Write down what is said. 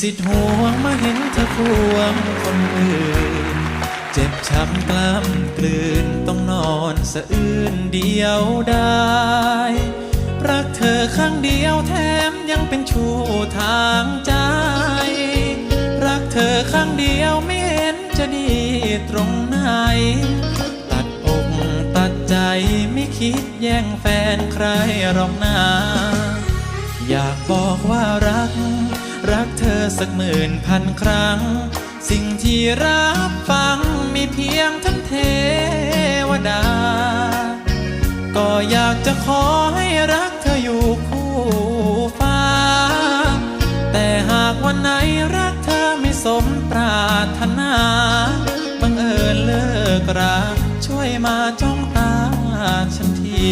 สิทธิ์ห่วงมาเห็นเธอควงคนอื่น เจ็บช้ำกล้ำกลืนต้องนอนสะอื้นเดียวได้ รักเธอครั้งเดียวแถมยังเป็นชู้ทางใจ รักเธอครั้งเดียวไม่เห็นจะดีตรงไหน ตัดอกตัดใจไม่คิดแย่งแฟนใครหรอกนาอยากบอกว่ารัก รักเธอสักหมื่นพันครั้ง สิ่งที่รับฟังมีเพียงท่านเทวดา ก็อยากจะขอให้รักเธออยู่คู่ฟ้า แต่หากวันไหนรักเธอไม่สมปรารถนา บังเอิญเลิกราช่วยมาจ้องตาฉันที